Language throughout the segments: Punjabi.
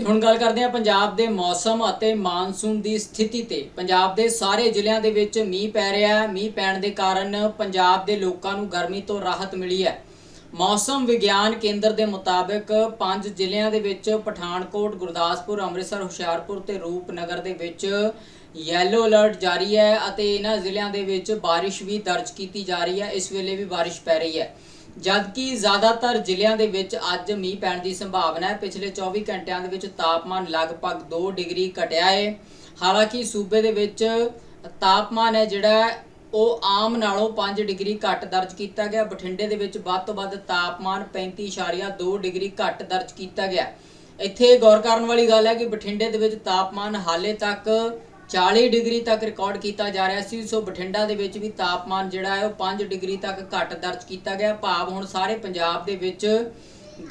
ਤੇ ਹੁਣ ਗੱਲ ਕਰਦੇ ਹਾਂ ਪੰਜਾਬ ਦੇ ਮੌਸਮ ਅਤੇ ਮਾਨਸੂਨ ਦੀ ਸਥਿਤੀ ਤੇ। ਪੰਜਾਬ ਦੇ ਸਾਰੇ ਜ਼ਿਲ੍ਹਿਆਂ ਦੇ ਵਿੱਚ ਮੀਂਹ ਪੈ ਰਿਹਾ ਹੈ। ਮੀਂਹ ਪੈਣ ਦੇ ਕਾਰਨ ਪੰਜਾਬ ਦੇ ਲੋਕਾਂ ਨੂੰ ਗਰਮੀ ਤੋਂ ਰਾਹਤ ਮਿਲੀ ਹੈ। ਮੌਸਮ ਵਿਗਿਆਨ ਕੇਂਦਰ ਦੇ ਮੁਤਾਬਕ ਪੰਜ ਜ਼ਿਲ੍ਹਿਆਂ ਦੇ ਵਿੱਚ ਪਠਾਨਕੋਟ, ਗੁਰਦਾਸਪੁਰ, ਅੰਮ੍ਰਿਤਸਰ, ਹੁਸ਼ਿਆਰਪੁਰ ਤੇ ਰੂਪਨਗਰ ਦੇ ਵਿੱਚ ਯੈਲੋ ਅਲਰਟ ਜਾਰੀ ਹੈ ਅਤੇ ਇਹਨਾਂ ਜ਼ਿਲ੍ਹਿਆਂ ਦੇ ਵਿੱਚ ਬਾਰਿਸ਼ ਵੀ ਦਰਜ ਕੀਤੀ ਜਾ ਰਹੀ ਹੈ। ਇਸ ਵੇਲੇ ਵੀ ਬਾਰਿਸ਼ ਪੈ ਰਹੀ ਹੈ। ਜਦਕਿ ਜ਼ਿਆਦਾਤਰ ਜ਼ਿਲ੍ਹਿਆਂ ਦੇ ਵਿੱਚ ਅੱਜ ਮੀਂਹ ਪੈਣ ਦੀ ਸੰਭਾਵਨਾ ਹੈ। ਪਿਛਲੇ 24 ਘੰਟਿਆਂ ਦੇ ਵਿੱਚ ਤਾਪਮਾਨ ਲਗਭਗ 2 ਡਿਗਰੀ ਘਟਿਆ ਹੈ। ਹਾਲਾਂਕਿ ਸੂਬੇ ਦੇ ਵਿੱਚ ਤਾਪਮਾਨ ਹੈ ਜਿਹੜਾ ਉਹ ਆਮ ਨਾਲੋਂ 5 ਡਿਗਰੀ ਘੱਟ ਦਰਜ ਕੀਤਾ ਗਿਆ। ਬਠਿੰਡੇ ਦੇ ਵਿੱਚ ਵੱਧ ਤੋਂ ਵੱਧ ਤਾਪਮਾਨ 35.2 ਡਿਗਰੀ ਘੱਟ ਦਰਜ ਕੀਤਾ ਗਿਆ। ਇੱਥੇ ਗੌਰ ਕਰਨ ਵਾਲੀ ਗੱਲ ਹੈ ਕਿ ਬਠਿੰਡੇ ਦੇ ਵਿੱਚ ਤਾਪਮਾਨ ਹਾਲੇ ਤੱਕ 40 ਡਿਗਰੀ ਤੱਕ ਰਿਕਾਰਡ ਕੀਤਾ ਜਾ ਰਿਹਾ ਸੀ। ਸੋ ਬਠਿੰਡਾ ਦੇ ਵਿੱਚ ਵੀ ਤਾਪਮਾਨ ਜਿਹੜਾ ਹੈ ਉਹ 5 ਡਿਗਰੀ ਤੱਕ ਘੱਟ ਦਰਜ ਕੀਤਾ ਗਿਆ। ਭਾਵ ਹੁਣ ਸਾਰੇ ਪੰਜਾਬ ਦੇ ਵਿੱਚ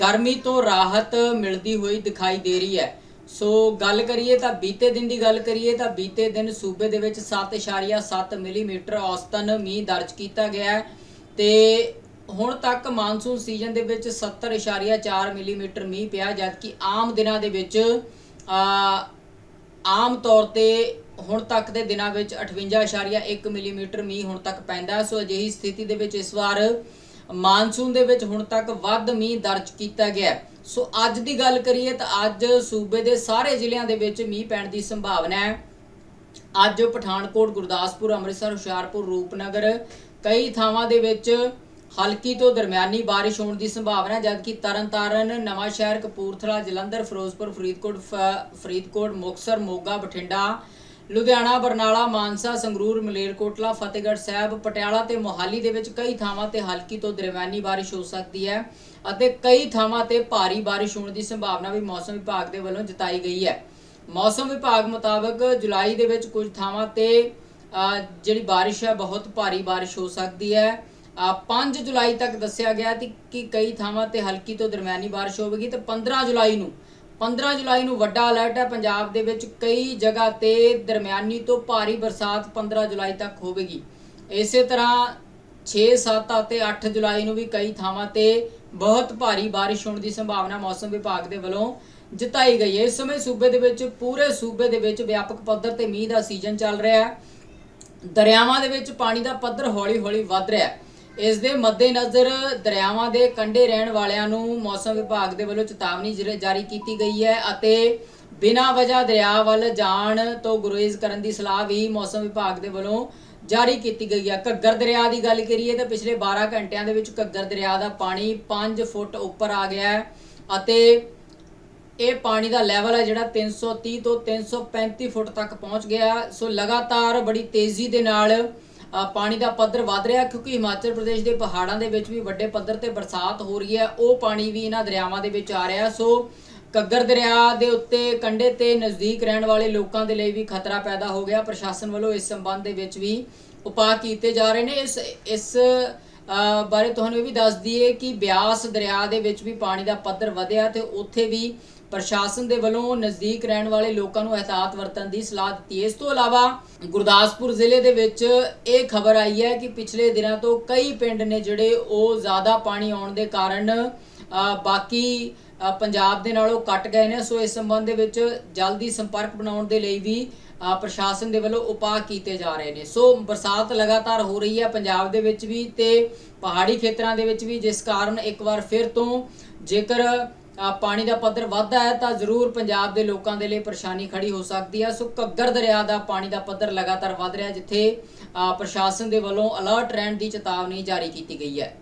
ਗਰਮੀ ਤੋਂ ਰਾਹਤ ਮਿਲਦੀ ਹੋਈ ਦਿਖਾਈ ਦੇ ਰਹੀ ਹੈ। ਸੋ ਗੱਲ ਕਰੀਏ ਤਾਂ ਬੀਤੇ ਦਿਨ ਦੀ ਗੱਲ ਕਰੀਏ ਤਾਂ ਬੀਤੇ ਦਿਨ ਸੂਬੇ ਦੇ ਵਿੱਚ 7.7 ਮਿਲੀਮੀਟਰ ਔਸਤਨ ਮੀਂਹ ਦਰਜ ਕੀਤਾ ਗਿਆ ਹੈ ਤੇ ਹੁਣ ਤੱਕ ਮਾਨਸੂਨ ਸੀਜ਼ਨ ਦੇ ਵਿੱਚ 70.4 ਮਿਲੀਮੀਟਰ ਮੀਂਹ ਪਿਆ, ਜਦਕਿ ਆਮ ਦਿਨਾਂ ਦੇ ਵਿੱਚ ਆਮ ਤੌਰ ਤੇ ਹੁਣ ਤੱਕ ਦੇ ਦਿਨਾਂ ਵਿੱਚ 58.1 ਮਿਲੀਮੀਟਰ ਮੀਂਹ ਹੁਣ ਤੱਕ ਪੈਂਦਾ ਸੋ ਅਜਿਹੀ ਸਥਿਤੀ ਦੇ ਵਿੱਚ ਇਸ ਵਾਰ ਮਾਨਸੂਨ ਦੇ ਵਿੱਚ ਹੁਣ ਤੱਕ ਵੱਧ ਮੀਂਹ ਦਰਜ ਕੀਤਾ ਗਿਆ ਸੋ ਅੱਜ ਦੀ ਗੱਲ ਕਰੀਏ ਤਾਂ ਅੱਜ ਸੂਬੇ ਦੇ ਸਾਰੇ ਜ਼ਿਲ੍ਹਿਆਂ ਦੇ ਵਿੱਚ ਮੀਂਹ ਪੈਣ ਦੀ ਸੰਭਾਵਨਾ ਹੈ। ਅੱਜ ਪਠਾਨਕੋਟ, ਗੁਰਦਾਸਪੁਰ, ਅੰਮ੍ਰਿਤਸਰ, ਹੁਸ਼ਿਆਰਪੁਰ, ਰੂਪਨਗਰ ਕਈ ਥਾਵਾਂ ਦੇ ਵਿੱਚ ਹਲਕੀ ਤੋਂ ਦਰਮਿਆਨੀ ਬਾਰਿਸ਼ ਹੋਣ ਦੀ ਸੰਭਾਵਨਾ ਜਦਕਿ ਤਰਨਤਾਰਨ ਨਵਾਂ ਸ਼ਹਿਰ ਕਪੂਰਥਲਾ, ਜਲੰਧਰ, ਫਿਰੋਜ਼ਪੁਰ, ਫਰੀਦਕੋਟ, ਫ- ਫਰੀਦਕੋਟ, ਮੁਕਤਸਰ, ਮੋਗਾ, ਬਠਿੰਡਾ ਲੁਧਿਆਣਾ ਬਰਨਾਲਾ ਮਾਨਸਾ ਸੰਗਰੂਰ ਮਲੇਰਕੋਟਲਾ ਫਤਿਹਗੜ੍ਹ ਸਾਹਿਬ ਪਟਿਆਲਾ ਤੇ ਮੋਹਾਲੀ ਦੇ ਵਿੱਚ ਕਈ ਥਾਵਾਂ ਤੇ ਹਲਕੀ ਤੋਂ ਦਰਮਿਆਨੀ ਬਾਰਿਸ਼ ਹੋ ਸਕਦੀ ਹੈ ਅਤੇ ਕਈ ਥਾਵਾਂ ਤੇ ਭਾਰੀ ਬਾਰਿਸ਼ ਹੋਣ ਦੀ ਸੰਭਾਵਨਾ ਵੀ ਮੌਸਮ ਵਿਭਾਗ ਦੇ ਵੱਲੋਂ ਜਤਾਈ ਗਈ ਹੈ। ਮੌਸਮ ਵਿਭਾਗ ਮੁਤਾਬਕ ਜੁਲਾਈ ਦੇ ਵਿੱਚ ਕੁਝ ਥਾਵਾਂ ਤੇ ਜਿਹੜੀ ਬਾਰਿਸ਼ ਹੈ ਬਹੁਤ ਭਾਰੀ ਬਾਰਿਸ਼ ਹੋ ਸਕਦੀ ਹੈ। ਅ, 5 ਜੁਲਾਈ ਤੱਕ ਦੱਸਿਆ ਗਿਆ ਸੀ ਕਿ ਕਈ ਥਾਵਾਂ ਤੇ ਹਲਕੀ ਤੋਂ ਦਰਮਿਆਨੀ ਬਾਰਿਸ਼ ਹੋਵੇਗੀ ਤੇ 15 ਜੁਲਾਈ ਨੂੰ 15 ਜੁਲਾਈ ਨੂੰ ਵੱਡਾ ਅਲਰਟ ਹੈ। ਪੰਜਾਬ ਦੇ ਵਿੱਚ ਕਈ ਜਗ੍ਹਾ ਤੇ ਦਰਮਿਆਨੀ ਤੋਂ ਭਾਰੀ ਬਰਸਾਤ 15 ਜੁਲਾਈ ਤੱਕ ਹੋਵੇਗੀ। ਇਸੇ ਤਰ੍ਹਾਂ 6 7 ਅਤੇ 8 ਜੁਲਾਈ ਨੂੰ ਵੀ ਕਈ ਥਾਵਾਂ ਤੇ ਬਹੁਤ ਭਾਰੀ ਬਾਰਿਸ਼ ਹੋਣ ਦੀ ਸੰਭਾਵਨਾ ਮੌਸਮ ਵਿਭਾਗ ਦੇ ਵੱਲੋਂ ਜਤਾਈ ਗਈ ਹੈ। ਇਸ ਸਮੇਂ ਸੂਬੇ ਦੇ ਵਿੱਚ, ਪੂਰੇ ਸੂਬੇ ਦੇ ਵਿੱਚ ਵਿਆਪਕ ਪੱਧਰ ਤੇ ਮੀਂਹ ਦਾ ਸੀਜ਼ਨ ਚੱਲ ਰਿਹਾ ਹੈ। ਦਰਿਆਵਾਂ ਦੇ ਵਿੱਚ ਪਾਣੀ ਦਾ ਪੱਧਰ ਹੌਲੀ-ਹੌਲੀ ਵੱਧ ਰਿਹਾ ਹੈ। ਇਸ ਦੇ ਮੱਦੇਨਜ਼ਰ ਦਰਿਆਵਾਂ ਦੇ ਕੰਢੇ ਰਹਿਣ ਵਾਲਿਆਂ ਨੂੰ ਮੌਸਮ ਵਿਭਾਗ ਦੇ ਵੱਲੋਂ ਚੇਤਾਵਨੀ ਜਾਰੀ ਕੀਤੀ ਗਈ ਹੈ ਅਤੇ ਬਿਨਾਂ ਵਜ੍ਹਾ ਦਰਿਆ ਵੱਲ ਜਾਣ ਤੋਂ ਗੁਰੇਜ਼ ਕਰਨ ਦੀ ਸਲਾਹ ਵੀ ਮੌਸਮ ਵਿਭਾਗ ਦੇ ਵੱਲੋਂ ਜਾਰੀ ਕੀਤੀ ਗਈ ਹੈ। ਘੱਗਰ ਦਰਿਆ ਦੀ ਗੱਲ ਕਰੀਏ ਤਾਂ ਪਿਛਲੇ 12 ਘੰਟਿਆਂ ਦੇ ਵਿੱਚ ਘੱਗਰ ਦਰਿਆ ਦਾ ਪਾਣੀ 5 ਫੁੱਟ ਉੱਪਰ ਆ ਗਿਆ ਹੈ ਅਤੇ ਇਹ ਪਾਣੀ ਦਾ ਲੈਵਲ ਹੈ ਜਿਹੜਾ 330 ਤੋਂ 335 ਫੁੱਟ ਤੱਕ ਪਹੁੰਚ ਗਿਆ ਸੋ ਲਗਾਤਾਰ ਬੜੀ ਤੇਜ਼ੀ ਦੇ ਨਾਲ ਪਾਣੀ ਦਾ ਪੱਧਰ ਵਧ ਰਿਹਾ ਕਿਉਂਕਿ ਹਿਮਾਚਲ ਪ੍ਰਦੇਸ਼ ਦੇ ਪਹਾੜਾਂ ਦੇ ਵਿੱਚ ਵੀ ਵੱਡੇ ਪੱਧਰ ਤੇ ਬਰਸਾਤ ਹੋ ਰਹੀ ਹੈ। ਉਹ ਪਾਣੀ ਵੀ ਇਹਨਾਂ ਦਰਿਆਵਾਂ ਦੇ ਵਿੱਚ ਆ ਰਿਹਾ ਸੋ ਘੱਗਰ ਦਰਿਆ ਦੇ ਉੱਤੇ ਕੰਢੇ ਤੇ ਨਜ਼ਦੀਕ ਰਹਿਣ ਵਾਲੇ ਲੋਕਾਂ ਦੇ ਲਈ ਵੀ ਖਤਰਾ ਪੈਦਾ ਹੋ ਗਿਆ। ਪ੍ਰਸ਼ਾਸਨ ਵੱਲੋਂ ਇਸ ਸੰਬੰਧ ਦੇ ਵਿੱਚ ਵੀ ਉਪਾਅ ਕੀਤੇ ਜਾ ਰਹੇ ਨੇ। ਇਸ ਇਸ ਬਾਰੇ ਤੁਹਾਨੂੰ ਇਹ ਵੀ ਦੱਸ ਦਈਏ ਕਿ ਬਿਆਸ ਦਰਿਆ ਦੇ ਵਿੱਚ ਵੀ ਪਾਣੀ ਦਾ ਪੱਧਰ ਵਧਿਆ ਤੇ ਉੱਥੇ ਵੀ ਪ੍ਰਸ਼ਾਸਨ ਦੇ ਵੱਲੋਂ ਨਜ਼ਦੀਕ ਰਹਿਣ ਵਾਲੇ ਲੋਕਾਂ ਨੂੰ ਅਹਿਤਿਆਤ ਵਰਤਣ ਦੀ ਸਲਾਹ ਦਿੱਤੀ। ਹੈ ਇਸ ਤੋਂ ਇਲਾਵਾ ਗੁਰਦਾਸਪੁਰ ਜ਼ਿਲ੍ਹੇ ਦੇ ਵਿੱਚ ਇਹ ਖਬਰ ਆਈ ਹੈ ਕਿ ਪਿਛਲੇ ਦਿਨਾਂ ਤੋਂ ਕਈ ਪਿੰਡ ਨੇ ਜਿਹੜੇ ਉਹ ਜ਼ਿਆਦਾ ਪਾਣੀ ਆਉਣ ਦੇ ਕਾਰਨ ਬਾਕੀ ਪੰਜਾਬ ਦੇ ਨਾਲੋਂ ਕੱਟ ਗਏ ਨੇ। ਸੋ ਇਸ ਸੰਬੰਧ ਦੇ ਵਿੱਚ ਜਲਦੀ ਸੰਪਰਕ ਬਣਾਉਣ ਦੇ ਲਈ ਵੀ ਪ੍ਰਸ਼ਾਸਨ ਦੇ ਵੱਲੋਂ ਉਪਾਅ ਕੀਤੇ ਜਾ ਰਹੇ ਨੇ। ਸੋ ਬਰਸਾਤ ਲਗਾਤਾਰ ਹੋ ਰਹੀ ਹੈ ਪੰਜਾਬ ਦੇ ਵਿੱਚ ਵੀ ਤੇ ਪਹਾੜੀ ਖੇਤਰਾਂ ਦੇ ਵਿੱਚ ਵੀ, ਜਿਸ ਕਾਰਨ ਇੱਕ ਵਾਰ ਫਿਰ ਤੋਂ ਜੇਕਰ ਪਾਣੀ ਦਾ ਪੱਧਰ ਵੱਧਦਾ ਹੈ ਤਾਂ ਜ਼ਰੂਰ ਪੰਜਾਬ ਦੇ ਲੋਕਾਂ ਦੇ ਲਈ ਪਰੇਸ਼ਾਨੀ ਖੜੀ ਹੋ ਸਕਦੀ ਹੈ। ਸੋ ਘੱਗਰ ਦਰਿਆ ਦਾ ਪਾਣੀ ਦਾ ਪੱਧਰ ਲਗਾਤਾਰ ਵੱਧ ਰਿਹਾ ਜਿੱਥੇ ਪ੍ਰਸ਼ਾਸਨ ਦੇ ਵੱਲੋਂ ਅਲਰਟ ਰਹਿਣ ਦੀ ਚੇਤਾਵਨੀ ਜਾਰੀ ਕੀਤੀ ਗਈ ਹੈ।